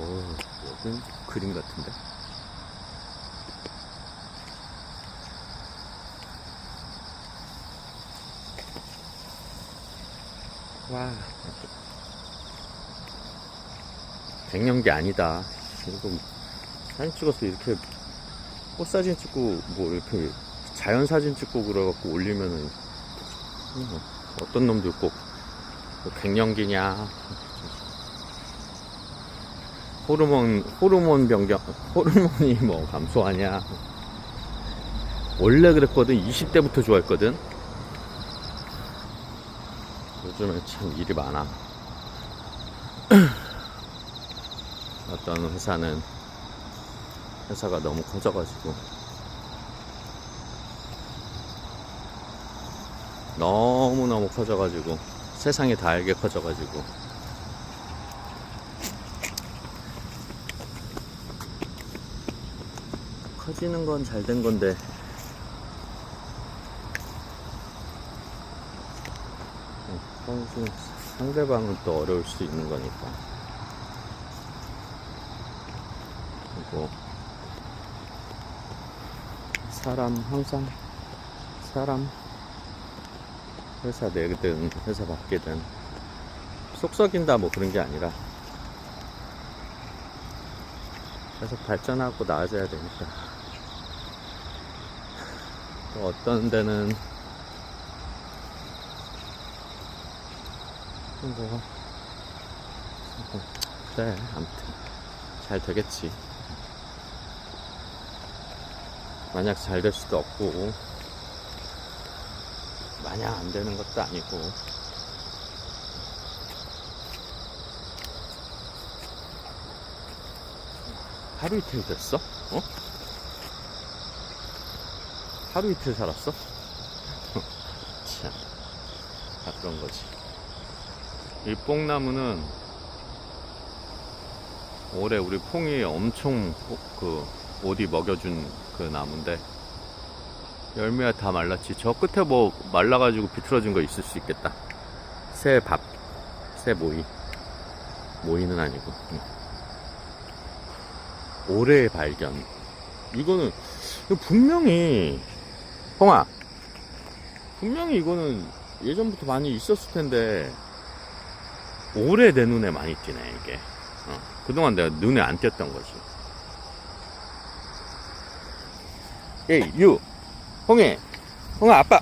무슨 그림 같은데? 와. 백년기 아니다. 이거 사진 찍어서 이렇게 꽃 사진 찍고 뭐 이렇게 자연 사진 찍고 그래갖고 올리면은 음, 어떤 놈들 꼭 갱년기냐 호르몬 호르몬 변경 호르몬이 뭐 감소하냐. 원래 그랬거든. 20대부터 좋아했거든. 요즘에 참 일이 많아. 어떤 회사는 회사가 너무 커져가지고. 너무너무 커져가지고. 세상이 다 알게 커져가지고 커지는 건 잘 된 건데. 상대방은 또 어려울 수 있는 거니까. 그리고 사람 항상 사람 회사 내든 회사 밖이든 속 썩인다 뭐 그런 게 아니라 계속 발전하고 나아져야 되니까 또 어떤 데는 뭐 그래 아무튼 잘 되겠지 만약 잘 될 수도 없고 마냥 안 되는 것도 아니고 하루 이틀 됐어? 어? 하루 이틀 살았어? 참, 다 그런 거지. 이 뽕나무는 올해 우리 퐁이 엄청 어, 그 어디 먹여준 그 나무인데 열매가 다 말랐지. 저 끝에 뭐 말라가지고 비틀어진 거 있을 수 있겠다. 새 밥, 새 모이. 모이는 아니고. 응. 올해의 발견. 이거는 이거 분명히 홍아 분명히 이거는 예전부터 많이 있었을 텐데 올해 내 눈에 많이 띄네 이게. 어, 그동안 내가 눈에 안 띄었던 거지. 에이 유 홍해 홍아 아빠